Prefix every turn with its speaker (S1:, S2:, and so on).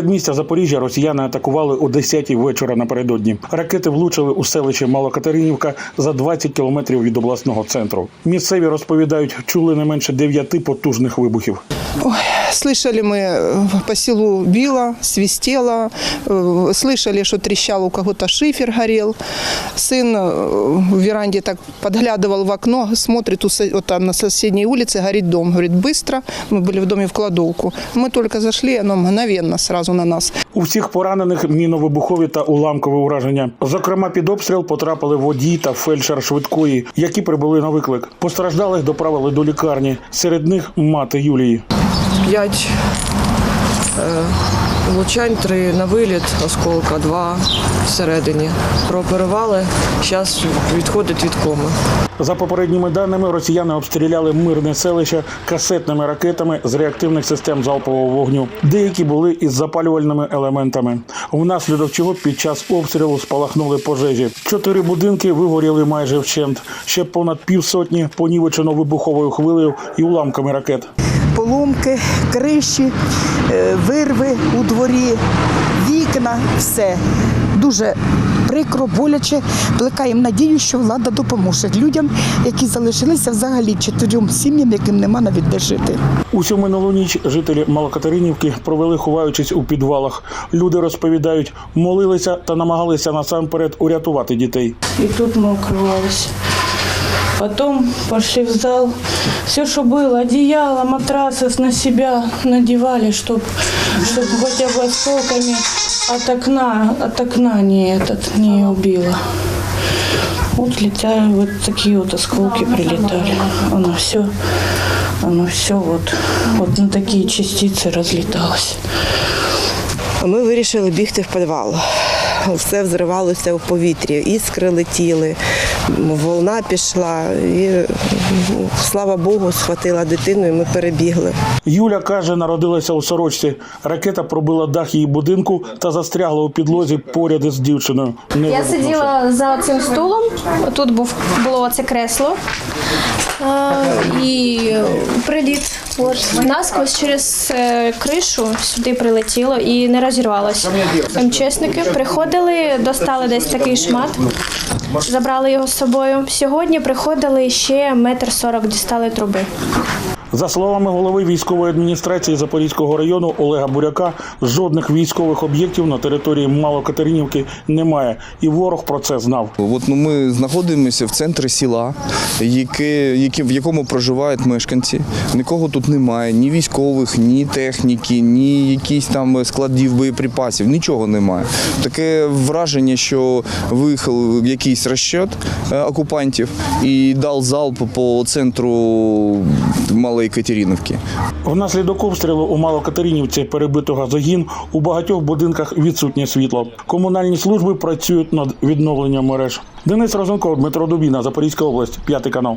S1: Передмістя Запоріжжя росіяни атакували о 10-й вечора напередодні. Ракети влучили у селище Малокатеринівка за 20 кілометрів від обласного центру. Місцеві розповідають, чули не менше дев'яти потужних вибухів.
S2: Слышали мы э, по селу било, свистело, э, слышали, что трещал у кого-то шифер горел. Сын э, в веранде так подглядывал в окно, смотрит, у со- вот там на соседней улице горит дом. Говорит, быстро, мы были в доме в кладовку. Мы только зашли, оно мгновенно сразу на нас.
S1: У всіх поранених міновибухові та уламкові ураження. Зокрема, під обстріл потрапили водій та фельдшер швидкої, які прибули на виклик. Постраждалих доправили до лікарні. Серед них мати Юлії.
S3: П'ять е, влучань, три на виліт, осколка, два всередині. Прооперували, зараз відходить від коми.
S1: За попередніми даними, росіяни обстріляли мирне селище касетними ракетами з реактивних систем залпового вогню. Деякі були із запалювальними елементами. Внаслідок чого під час обстрілу спалахнули пожежі. Чотири будинки вигоріли майже вщент. Ще понад півсотні понівечено вибуховою хвилею і уламками ракет.
S4: Поломки, криші, е, вирви у дворі, вікна, все. Дуже прикро, боляче. Плекаємо надію, що влада допоможе людям, які залишилися взагалі чотирьом сім'ям, яким нема навіть де жити.
S1: Усю минулу ніч жителі Малокатеринівки провели, ховаючись у підвалах. Люди розповідають, молилися та намагалися насамперед урятувати дітей.
S5: И тут мы укрывались. Потом пошли в зал. Все, что было, одеяло, матрасы на себя надевали, чтобы чтоб хотя бы осколками от окна, от окна не, этот, не убило. Вот летали, вот такие вот осколки прилетали. Оно все, оно все вот, вот на такие частицы разлеталось.
S6: Ми вирішили бігти в підвал. Все взривалося в повітрі, іскри летіли, волна пішла, і слава Богу, схватила дитину, і ми перебігли.
S1: Юля каже, народилася у сорочці. Ракета пробила дах її будинку та застрягла у підлозі поряд із дівчиною. Не
S7: Я
S1: вибухнувши.
S7: сиділа за цим стулом. Тут був було це кресло. І приліт насквозь через е, кришу сюди прилетіло і не розірвалося. МЧСники приходили, достали десь такий шмат, забрали його з собою. Сьогодні приходили ще метр сорок, дістали труби.
S1: За словами голови військової адміністрації Запорізького району Олега Буряка, жодних військових об'єктів на території Малокатеринівки немає, і ворог про це знав.
S8: От ну ми знаходимося в центрі села, яке, яке, в якому проживають мешканці. Нікого тут немає, ні військових, ні техніки, ні якісь там складів боєприпасів, нічого немає. Таке враження, що виїхав якийсь розчет е, окупантів і дав залп по центру Малої Катериновки.
S1: Внаслідок обстрілу у Малокатеринівці перебито газогін, у багатьох будинках відсутнє світло. Комунальні служби працюють над відновленням мереж. Денис Розенков, Дмитро Дубіна, Запорізька область, п'ятий канал.